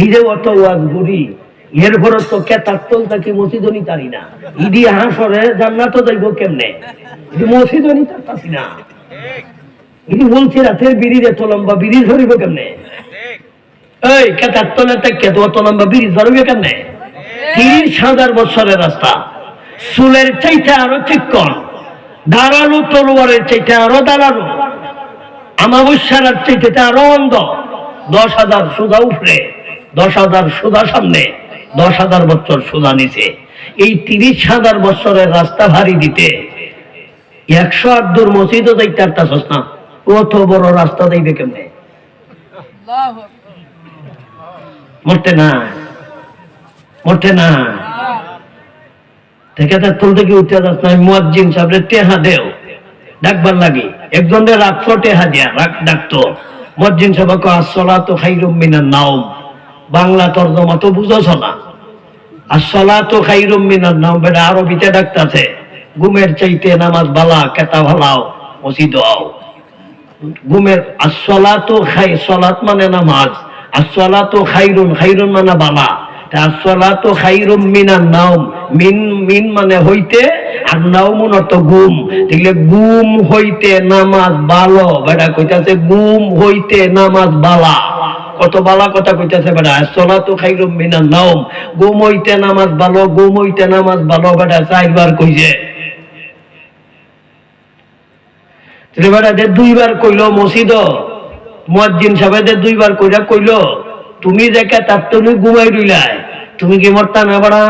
এই যে অত ওয়াজ করি এরপরে তো কেতার তল থাকি মসজিদনি তারি না। ইডি হাসরে জান্নাত যাইব কেমনে? ইডি মসজিদনি তারতাছি না। ইডি বলছি, রাতের লম্বা বিড়ি ধরিব কেমনে? এই অত লম্বা বিড়ি ধরবে কেমনে? তিরিশ হাজার বছরের রাস্তা। চুলের চাইতে আরও চিকন দাঁড়ানো তলোয়ারের চাইতে আরও দাঁড়ানো। আমাবস্যার চাইতে আরও অন্ধ। দশ হাজার সুদা উঠলে দশ হাজার সুদা সামনে দশ হাজার বছর সুদা নিচে। এই তিরিশ হাজার বছরের রাস্তা ভারী দিতে। একশো আট দূর মসজিদও দেখতে পারতাছস না। কত বড় রাস্তা দেখবে কেমনে? মরতে না। মরতে না। থেকে তার তুলতে কি উঠতে যাস না। মুয়াজ্জিন সাহেবের টেহা দেও। ডাকবার লাগে। একজনের রাত্র টেহা দিয়া রাখ ডাকতো। মুয়াজ্জিন সাহেব কো আসসালাতু খাইরুম মিনান নাওম। বাংলা তর্জমা তো বুঝছ না। আসসালাতু খাইরুম মিনান নাওম বেটা আরবিতে ডাকতাছে, ঘুমের চাইতে নামাজ বালা, কেতা ভালাও, মসজিদ ঘুমের আসসালাতু খাই, সালাত মানে নামাজ আসসালাতু খাইরুন খাইরুন মানে বালা। তা নাওম মিন মিন মানে হইতে, আর অর্থ ঘুম। তাহলে ঘুম হইতে নামাজ ভালো বেটা কইতাছে, ঘুম হইতে নামাজ বালা। কত বালা কথা কইতেছে বেটা। সলা তো খাই মিনান নাওম। ঘুম হইতে নামাজ ভালো ঘুম হইতে নামাজ ভালো বেটা, চারবার কইছে। বেড়াদের দুইবার কইল দুইবার কইরা কইল, তুমি দেখে তার তুমি ঘুমাই রইলাই। তুমি কি মরতা না বাড়া?